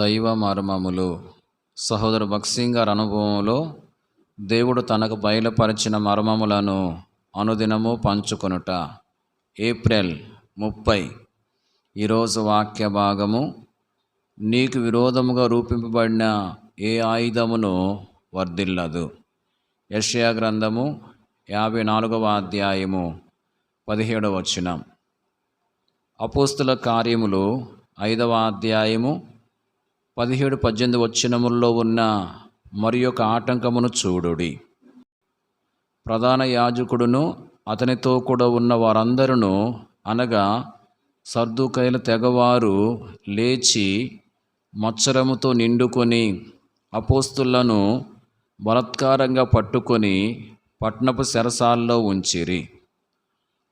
దైవ మర్మములు సహోదరు భక్సింగ్ గారి అనుభవంలో దేవుడు తనకు బయలుపరిచిన మర్మములను అనుదినము పంచుకొనుట. ఏప్రిల్ ముప్పై ఈరోజు వాక్య భాగము. నీకు విరోధముగా రూపింపబడిన ఏ ఆయుధమును వర్ధిల్లదు. యషయా గ్రంథము యాభై నాలుగవ అధ్యాయము పదిహేడవ వచనం. అపోస్తుల కార్యములు ఐదవ అధ్యాయము పదిహేడు పద్దెనిమిది వచ్చినముల్లో ఉన్న మరి యొక్క ఆటంకమును చూడుడి. ప్రధాన యాజకుడును అతనితో కూడా ఉన్న వారందరూ అనగా సర్దుకైల తెగవారు లేచి మత్సరముతో నిండుకొని అపోస్తులను బలత్కారంగా పట్టుకొని పట్నపు శరసాల్లో ఉంచిరి.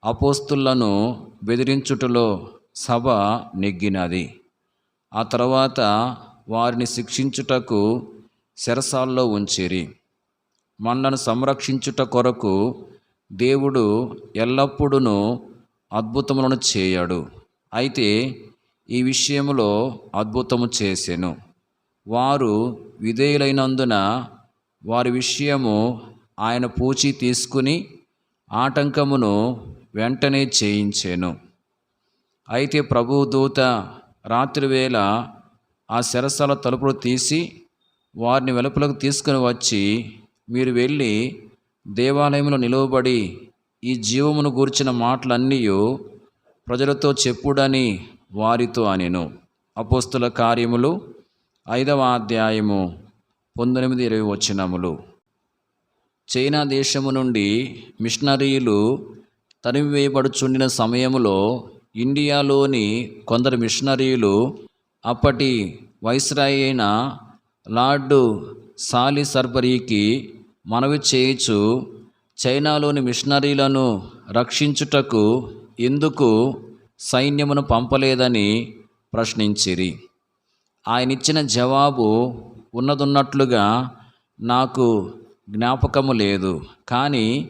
అపోస్తులను బెదిరించుటలో సభ నెగ్గినది. ఆ తర్వాత వారిని శిక్షించుటకు శరసాల్లో ఉంచిరి. మనలను సంరక్షించుట కొరకు దేవుడు ఎల్లప్పుడూ అద్భుతములను చేయడు. అయితే ఈ విషయంలో అద్భుతము చేసెను. వారు విధేయులైనందున వారి విషయము ఆయన పూచి తీసుకుని ఆటంకమును వెంటనే చేయించాను. అయితే ప్రభు దూత రాత్రివేళ ఆ శరసాల తలుపులు తీసి వారిని వెలుపలకు తీసుకుని వచ్చి మీరు వెళ్ళి దేవాలయంలో నిలువబడి ఈ జీవమును గూర్చిన మాటలన్నీ ప్రజలతో చెప్పుడని వారితో అనెను. అపోస్తుల కార్యములు ఐదవ అధ్యాయము పంతొమ్మిది ఇరవై వచనములు. చైనా దేశము నుండి మిషనరీలు తరిమివేయబడుచుండిన సమయంలో ఇండియాలోని కొందరు మిషనరీలు అప్పటి వైస్రాయ్ అయిన లార్డు సాలి సర్బరీకి మనవి చేయుచు చైనాలోని మిషనరీలను రక్షించుటకు ఎందుకు సైన్యమును పంపలేదని ప్రశ్నించిరి. ఆయన ఇచ్చిన జవాబు ఉన్నదున్నట్లుగా నాకు జ్ఞాపకము లేదు. కానీ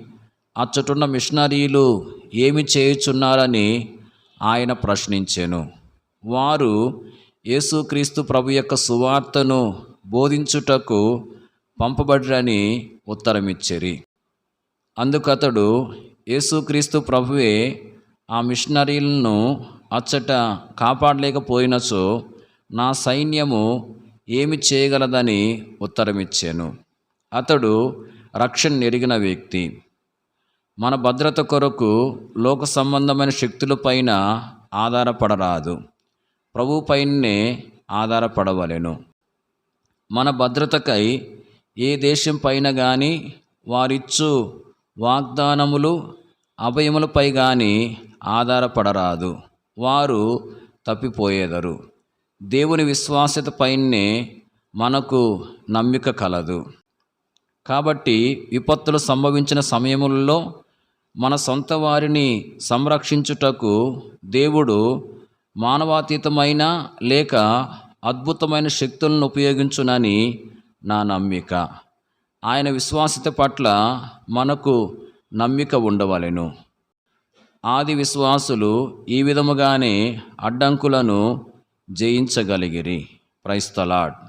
అచ్చటున్న మిషనరీలు ఏమి చేయుచున్నారని ఆయన ప్రశ్నించాను. వారు యేసుక్రీస్తు ప్రభు యొక్క సువార్తను బోధించుటకు పంపబడరని ఉత్తరమిచ్చిరి. అందుకతడు యేసుక్రీస్తు ప్రభువే ఆ మిషనరీలను అచ్చట కాపాడలేకపోయినచో నా సైన్యము ఏమి చేయగలదని ఉత్తరమిచ్చాను. అతడు రక్షణ నెరిగిన వ్యక్తి. మన భద్రత కొరకు లోక సంబంధమైన శక్తులపైన ఆధారపడరాదు. ప్రభుపైనే ఆధారపడవలెను. మన భద్రతకై ఏ దేశం పైన కానీ వారిచ్చు వాగ్దానములు అభయములపై కానీ ఆధారపడరాదు. వారు తప్పిపోయేదరు. దేవుని విశ్వాసత పైనే మనకు నమ్మిక కలదు. కాబట్టి విపత్తులు సంభవించిన సమయములలో మన సొంత వారిని సంరక్షించుటకు దేవుడు మానవాతీతమైన లేక అద్భుతమైన శక్తులను ఉపయోగించునని నా నమ్మిక. ఆయన విశ్వాసత పట్ల మనకు నమ్మిక ఉండవలెను. ఆది విశ్వాసులు ఈ విధముగానే అడ్డంకులను జయించగలిగిరి. ప్రైస్తలాడ్